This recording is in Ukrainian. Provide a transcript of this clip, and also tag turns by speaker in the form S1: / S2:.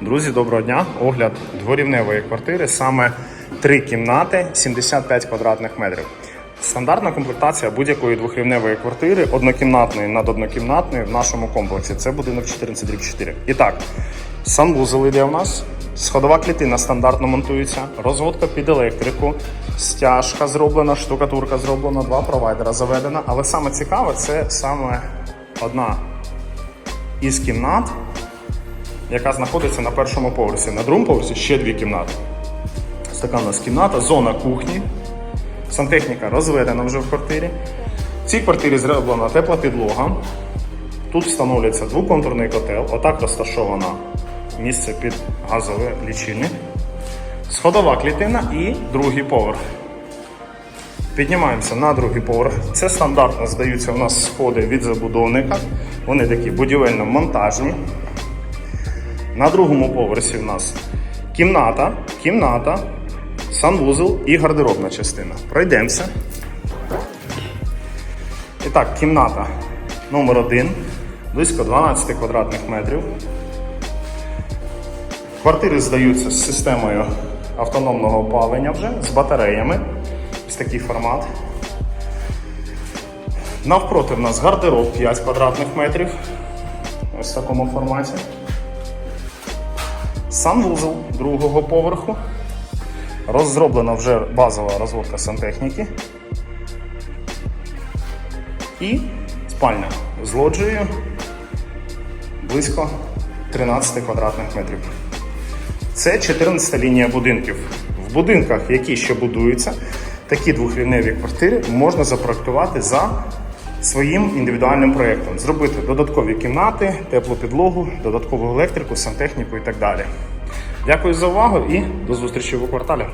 S1: Друзі, доброго дня. Огляд дворівневої квартири, саме три кімнати, 75 квадратних метрів. Стандартна комплектація будь-якої двохрівневої квартири, однокімнатної над однокімнатною в нашому комплексі. Це будинок 14 рік 4. І так, санвузол йде у нас, сходова клітина стандартно монтується, розводка під електрику, стяжка зроблена, штукатурка зроблена, два провайдера заведена. Але саме цікаве це саме одна із кімнат, яка знаходиться на першому поверсі. На другому поверсі ще дві кімнати. Ось така у нас кімната, зона кухні. Сантехніка розведена вже в квартирі. В цій квартирі зроблена тепла підлога. Тут встановлюється двоконтурний котел. Отак розташовано місце під газовий лічильник. Сходова клітина і другий поверх. Піднімаємося на другий поверх. Це стандартно здаються у нас сходи від забудовника. Вони такі будівельно-монтажні. На другому поверсі в нас кімната, кімната, санвузол і гардеробна частина. Пройдемося. І так, кімната номер 1 близько 12 квадратних метрів. Квартири здаються з системою автономного опалення вже, з батареями. Ось такий формат. Навпроти в нас гардероб 5 квадратних метрів. Ось в такому форматі. Санвузол другого поверху. Розроблена вже базова розводка сантехніки. І спальня з лоджією близько 13 квадратних метрів. Це 14 лінія будинків. В будинках, які ще будуються, такі двохрівневі квартири можна запроектувати за своїм індивідуальним проєктом. Зробити додаткові кімнати, теплу підлогу, додаткову електрику, сантехніку і так далі. Дякую за увагу і до зустрічі у кварталі.